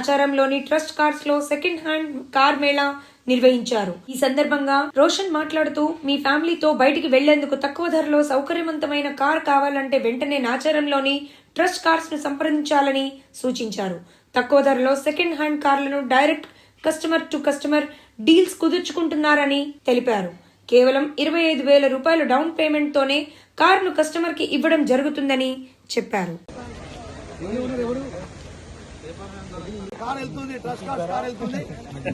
ఆచారంలోని trust కార్స్లో second hand car Mela నిర్వహించారు. ఈ సందర్భంగా రోషన్ మాట్లాడుతూ మీ ఫ్యామిలీతో బయటికి వెళ్ళేందుకు తక్కువ ధరలో సౌకర్యవంతమైన కార్ కావాలంటే వెంటనే నాచారంలోని ట్రస్ట్ కార్స్ను సంప్రదించాలని సూచించారు. తక్కువ ధరలో సెకండ్ హ్యాండ్ కార్లను direct customer to customer deals కుదుర్చుకుంటున్నారని తెలిపారు. కేవలం ఇరవై ఐదు వేల రూపాయలు డౌన్ పేమెంట్ తోనే కారును కస్టమర్కి ఇవ్వడం జరుగుతుందని చెప్పారు. కార్ వెళ్తుంది ట్రస్ట్ కార్డ్ కార్ వెళ్తుంది.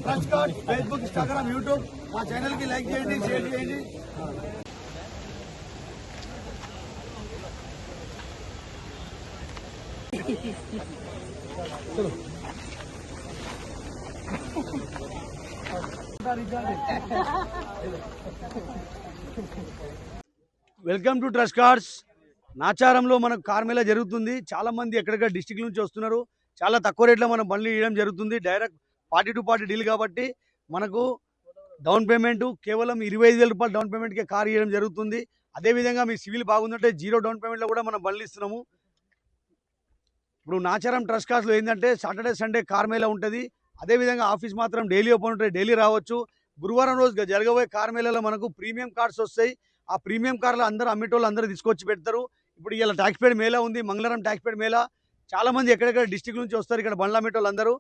Trust cars Facebook Instagram YouTube. మా ఛానల్కి లైక్ చేయండి షేర్ చేయండి. Welcome to trust cars. నాచారంలో మనకు కార్మేళ జరుగుతుంది. చాలా మంది ఎక్కడెక్కడ డిస్టిక్ నుంచి వస్తున్నారు. చాలా తక్కువ రేట్లో మనం బండ్లు ఇవ్వడం జరుగుతుంది. Direct party to party deal కాబట్టి మనకు డౌన్ పేమెంట్ కేవలం ఇరవై ఐదు వేల రూపాయలు డౌన్ పేమెంట్కే కార్ ఇవ్వడం జరుగుతుంది. అదేవిధంగా మీ సివిల్ బాగుందంటే జీరో డౌన్ పేమెంట్లో కూడా మనం బండ్లు ఇస్తున్నాము. ఇప్పుడు నాచారం ట్రస్ట్ కార్డ్స్లో ఏంటంటే సాటర్డే సండే కార్ మేళా ఉంటుంది. అదేవిధంగా ఆఫీస్ మాత్రం డైలీ ఓపెన్ ఉంటుంది డైలీ రావచ్చు. గురువారం రోజు జరగబోయే కార్ మేళాలో మనకు ప్రీమియం కార్డ్స్ వస్తాయి. ఆ ప్రీమియం కార్లు అందరూ అమ్మేటోళ్ళు అందరూ తీసుకొచ్చి పెడతారు. ఇప్పుడు ఇలా ట్యాక్స్ పేడ్ మేళా ఉంది. మంగళవారం ట్యాక్స్ పేడ్ మేళా. చాలా మంది ఎక్కడెక్కడ డిస్టిక్ నుంచి వస్తారు ఇక్కడ బండ్ల అమ్మేటోళ్ళు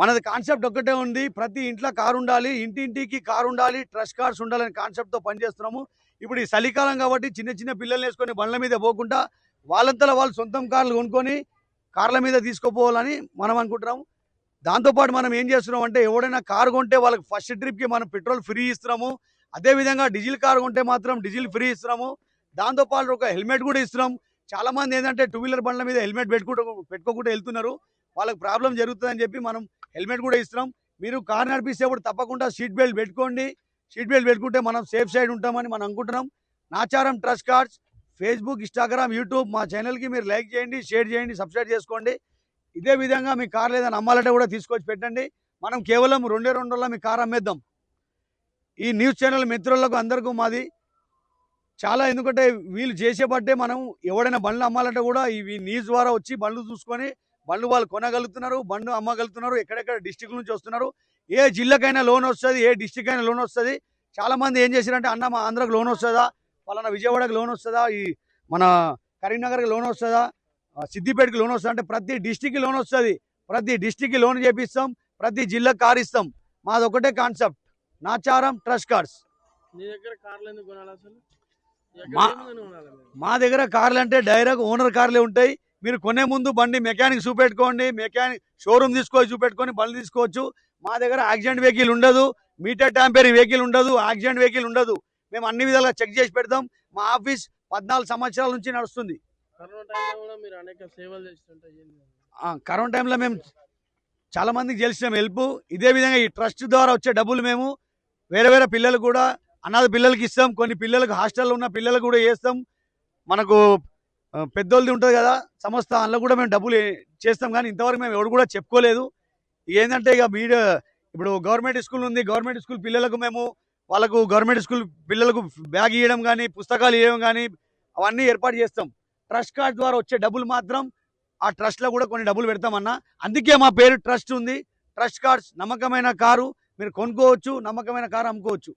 మనది కాన్సెప్ట్ ఒక్కటే ఉంది ప్రతి ఇంట్లో కారు ఉండాలి ఇంటింటికి కారు ఉండాలి ట్రస్ట్ కార్స్ ఉండాలనే కాన్సెప్ట్తో పనిచేస్తున్నాము. ఇప్పుడు ఈ చలికాలం కాబట్టి చిన్న చిన్న పిల్లల్ని వేసుకొని బండ్ల మీద పోకుండా వాళ్ళంతలో వాళ్ళు సొంతం కార్లు కొనుక్కొని కార్ల మీద తీసుకుపోవాలని మనం అనుకుంటున్నాము. దాంతోపాటు మనం ఏం చేస్తున్నాం అంటే ఎవడైనా కారు కొంటే వాళ్ళకి ఫస్ట్ ట్రిప్కి మనం పెట్రోల్ ఫ్రీ ఇస్తున్నాము. అదేవిధంగా డీజిల్ కారు కొంటే మాత్రం డీజిల్ ఫ్రీ ఇస్తున్నాము. దాంతోపాటు ఒక హెల్మెట్ కూడా ఇస్తున్నాం. చాలా మంది ఏంటంటే టూ వీలర్ బండ్ల మీద హెల్మెట్ పెట్టుకుంటూ పెట్టుకోకుండా వెళ్తున్నారు. వాళ్ళకి ప్రాబ్లం జరుగుతుందని చెప్పి మనం హెల్మెట్ కూడా ఇస్తున్నాం. మీరు కార్ నడిపిస్తేప్పుడు తప్పకుండా సీట్ బెల్ట్ పెట్టుకోండి. సీట్ బెల్ట్ పెట్టుకుంటే మనం సేఫ్ సైడ్ ఉంటామని మనం అనుకుంటున్నాం. Nacharam trust cars Facebook Instagram YouTube మా ఛానల్కి మీరు లైక్ చేయండి షేర్ చేయండి సబ్స్క్రైబ్ చేసుకోండి. ఇదే విధంగా మీ కార్ లేదని అమ్మాలంటే కూడా తీసుకొచ్చి పెట్టండి. మనం కేవలం రెండే రెండు రోజుల్లో మీ కార్ అమ్మేద్దాం. ఈ న్యూస్ ఛానల్ మిత్రులకు అందరికీ మాది. చాలా ఎందుకంటే వీళ్ళు చేసేబట్టే మనం ఎవడైనా బండ్లు అమ్మాలంటే కూడా ఇవి న్యూస్ ద్వారా వచ్చి బండ్లు చూసుకొని బండ్లు వాళ్ళు కొనగలుగుతున్నారు బండ్లు అమ్మగలుగుతున్నారు ఎక్కడెక్కడ డిస్టిక్ నుంచి వస్తున్నారు. ఏ జిల్లాకైనా లోన్ వస్తుంది ఏ డిస్టిక్ అయినా లోన్ వస్తుంది. చాలామంది ఏం చేశారంటే అన్న మా ఆంధ్రాకి లోన్ వస్తుందా? పలానా విజయవాడకి లోన్ వస్తుందా? ఈ మన కరీంనగర్కి లోన్ వస్తుందా? సిద్దిపేటకి లోన్ వస్తుందా? అంటే ప్రతి డిస్టిక్కి లోన్ వస్తుంది. ప్రతి డిస్టిక్కి లోన్ చేపిస్తాం ప్రతి జిల్లా కార్ ఇస్తాం. మాది ఒకటే కాన్సెప్ట్. Nacharam trust cards. నీ దగ్గర కార్లు ఎందుకు కొనాలి అసలు? మా-? మా దగ్గర కార్లు అంటే డైరెక్ట్ ఓనర్ కార్లే ఉంటాయి. మీరు కొనే ముందు బండి మెకానిక్ చూపెట్టుకోండి. మెకానిక్ షోరూమ్ తీసుకొని చూపెట్టుకొని బండ్లు తీసుకోవచ్చు. మా దగ్గర యాక్సిడెంట్ వెహికల్ ఉండదు. మీటర్ ట్యాంపేర్ వెహికల్ ఉండదు. యాక్సిడెంట్ వెహికల్ ఉండదు. మేము అన్ని విధాలుగా చెక్ చేసి పెడతాం. మా ఆఫీస్ పద్నాలుగు సంవత్సరాల నుంచి నడుస్తుంది. కరోనా టైంలో మేము చాలా మందికి తెలిసినాం హెల్ప్ ఇదే విధంగా ఈ ట్రస్ట్ ద్వారా వచ్చే డబ్బులు మేము వేరే వేరే పిల్లలకు కూడా అనాథ పిల్లలకి ఇస్తాం కొన్ని పిల్లలకు హాస్టల్లో ఉన్న పిల్లలకు కూడా వేస్తాం మనకు పెద్దోళ్ళది ఉంటుంది కదా సంస్థ అందులో కూడా మేము డబ్బులు చేస్తాం కానీ ఇంతవరకు మేము ఎవరు కూడా చెప్పుకోలేదు. ఏంటంటే ఇక మీడియా ఇప్పుడు గవర్నమెంట్ స్కూల్ ఉంది గవర్నమెంట్ స్కూల్ పిల్లలకు మేము వాళ్ళకు గవర్నమెంట్ స్కూల్ పిల్లలకు బ్యాగ్ ఇవ్వడం కానీ పుస్తకాలు ఇవ్వడం కానీ అవన్నీ ఏర్పాటు చేస్తాం. ట్రస్ట్ కార్డ్ ద్వారా వచ్చే డబ్బులు మాత్రం ఆ ట్రస్ట్లో కూడా కొన్ని డబ్బులు పెడతామన్నా. అందుకే మా పేరు ట్రస్ట్ ఉంది. ట్రస్ట్ కార్డ్స్ నమ్మకమైన కారు మీరు కొనుక్కోవచ్చు నమ్మకమైన కారు అమ్ముకోవచ్చు.